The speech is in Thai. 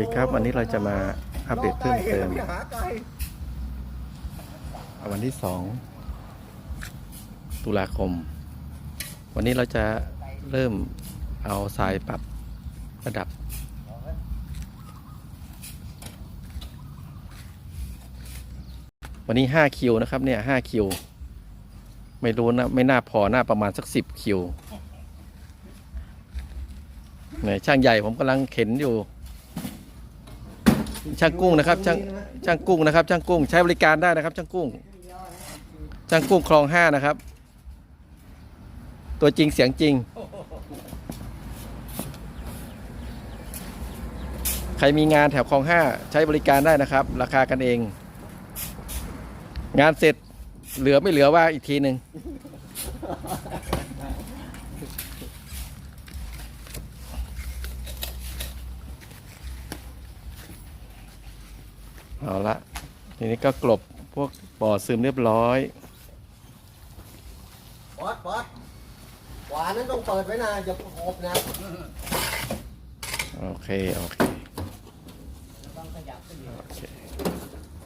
สวัสดีครับ วันนี้เราจะมาอัปเดตเพิ่มเติมวันที่สองตุลาคม วันนี้เราจะเริ่มเอาทรายปรับระดับ วันนี้ห้าคิวนะครับเนี่ยห้าคิว ไม่รู้นะ ไม่น่าพอ น่าประมาณสักสิบคิวเนี่ยช่างใหญ่ผมกำลังเข็นอยู่ ช่างกุ้งนะครับช่างช่างกุ้งนะครับช่างกุ้งใช้บริการได้นะครับ ช่างกุ้งช่างกุ้งคลองห้านะครับ ตัวจริงเสียงจริง ใครมีงานแถวคลองห้าใช้บริการได้นะครับ ราคากันเอง งานเสร็จเหลือไม่เหลือว่าอีกทีหนึ่ง เอาละทีนี้ก็กลบพวกบ่อซึมเรียบร้อยบอสบอสขวานั้นต้องเปิดไว้นะอย่าโอบนะโอเคโอเค ต้องขยับขึ้นอีกโอเค